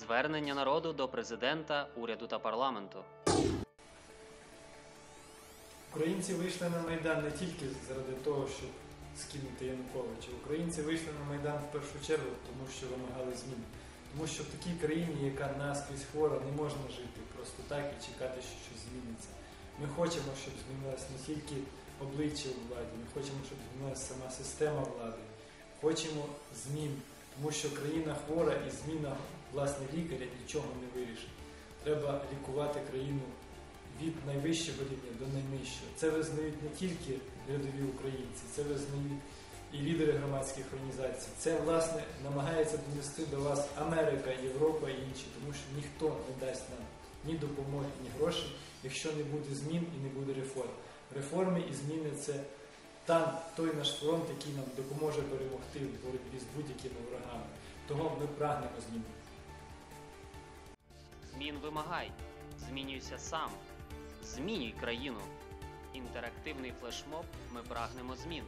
Звернення народу до президента, уряду та парламенту. Українці вийшли на Майдан не тільки заради того, щоб скинути Януковича. Українці вийшли на Майдан в першу чергу, тому що вимагали змін. Тому що в такій країні, яка наскрізь хвора, не можна жити просто так і чекати, що щось зміниться. Ми хочемо, щоб змінилось не тільки обличчя у владі, ми хочемо, щоб змінилася сама система влади. Хочемо змін, тому що країна хвора і зміна власне лікаря нічого не вирішить. Треба лікувати країну від найвищого рівня до найнижчого. Це визнають не тільки рядові українці, це визнають і лідери громадських організацій. Це власне намагається донести до вас Америка, Європа і інші, тому що ніхто не дасть нам ні допомоги, ні грошей, якщо не буде змін і не буде реформ. Реформи і зміни це там той наш фронт, який нам допоможе перемогти в боротьбі з будь-якими ворогами. Того ми прагнемо змін. Змін вимагай. Змінюйся сам. Змінюй країну. Інтерактивний флешмоб Ми прагнемо змін.